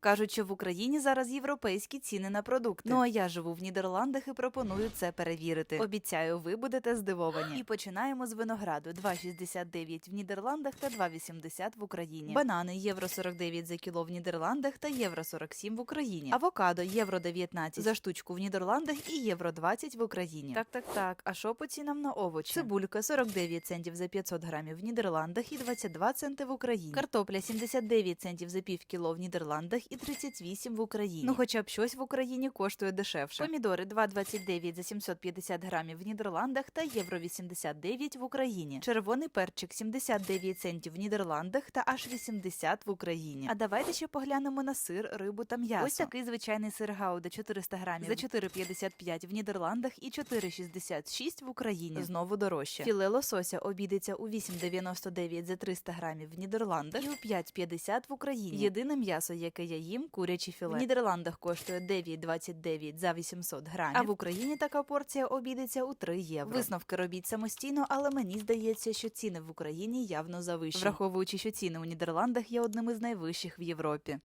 Кажуть, що в Україні зараз європейські ціни на продукти. Ну а я живу в Нідерландах і пропоную це перевірити. Обіцяю, ви будете здивовані. І починаємо з винограду: 2,69 в Нідерландах та 2,80 в Україні. Банани євро 49 за кіло в Нідерландах та євро 47 в Україні. Авокадо євро 19 за штучку в Нідерландах і євро 20 в Україні. Так, так, так. А що по цінам на овочі? Цибулька 49 центів за 500 грамів в Нідерландах і 22 центи в Україні. Картопля 79 центів за пів кіло в Нідерландах і 38 в Україні. Ну, хоча б щось в Україні коштує дешевше. Помідори 2,29 за 750 грамів в Нідерландах та євро 89 в Україні. Червоний перчик 79 центів в Нідерландах та аж 80 в Україні. А давайте ще поглянемо на сир, рибу та м'ясо. Ось такий звичайний сир Гауда 400 грамів за 4,55 в Нідерландах і 4,66 в Україні. Знову дорожче. Філе лосося обійдеться у 8,99 за 300 грамів в Нідерландах і у 5,50 в Україні. Єдине м'ясо, яке я їм, курячі філе. В Нідерландах коштує 9,29 за 800 грамів, а в Україні така порція обійдеться у 3 євро. Висновки робіть самостійно, але мені здається, що ціни в Україні явно завищені, враховуючи, що ціни у Нідерландах є одними з найвищих в Європі.